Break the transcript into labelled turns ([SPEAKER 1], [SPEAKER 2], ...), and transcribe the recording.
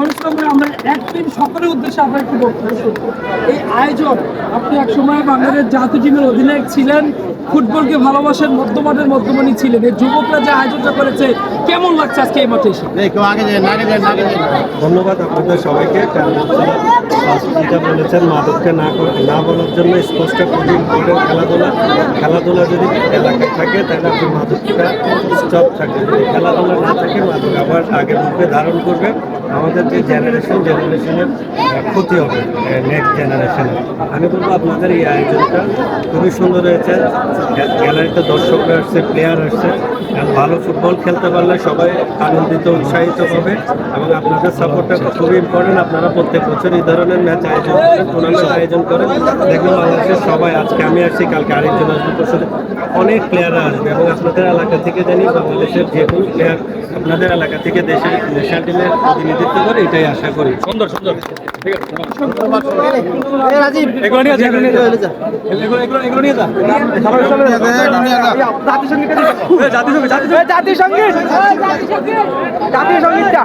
[SPEAKER 1] একদিন সকলের উদ্দেশ্যে আপনার একটি বক্তব্য শুনব। এই আয়োজন আপনি এক সময় বাংলাদেশ জাতীয় টিমের অধিনায়ক ছিলেন ফুটবলকে ভালোবাসেন মধ্যমানের মধ্যমানি ছিলেন। এই যুবকরা যে আয়োজনটা করেছে কেমন লাগছে আজকে এই মাঠে এসে?
[SPEAKER 2] ধন্যবাদ আপনাদের সবাইকে কারণ যেটা বলেছেন মাদককে না করে না বলার জন্য স্পষ্ট খুবই ইম্পর্টেন্ট খেলাধুলা খেলাধুলা যদি এলাকায় থাকে তাহলে আপনি মাদকটা স্টপ থাকে যদি খেলাধুলা না থাকে মাদক আবার আগের রূপে ধারণ করবে। আমাদের যে জেনারেশন জেনারেশনের ক্ষতি হবে নেক্সট জেনারেশনের আমি বলব আপনাদের এই আয়োজনটা খুবই সুন্দর হয়েছে। গ্যা- গ্যালারিতে দর্শকরা আসছে প্লেয়ার আসছে। ভালো ফুটবল খেলতে পারলে সবাই আনন্দিত উৎসাহিত হবে এবং আপনাদের সাপোর্টটা খুবই ইম্পর্টেন্ট আপনারা প্রত্যেক বছর এই ধরনের ম্যাচ আয়োজন করেন টুর্নামেন্ট আয়োজন করেন। দেখবেন বাংলাদেশের সবাই আজকে আমি আসছি কালকে আরেকজন আসবে। পরশু অনেক প্লেয়াররা আসবে এবং আপনাদের এলাকা থেকে জানি বাংলাদেশের যে কোনো প্লেয়ার আপনাদের এলাকা থেকে দেশের ন্যাশনাল টিমের প্রতিনিধিত্ব করে এটাই আশা করি। সুন্দর সুন্দর।
[SPEAKER 3] এগুলো নিয়ে যা
[SPEAKER 4] জাতীয় সংগীত জাতীয় সঙ্গীতটা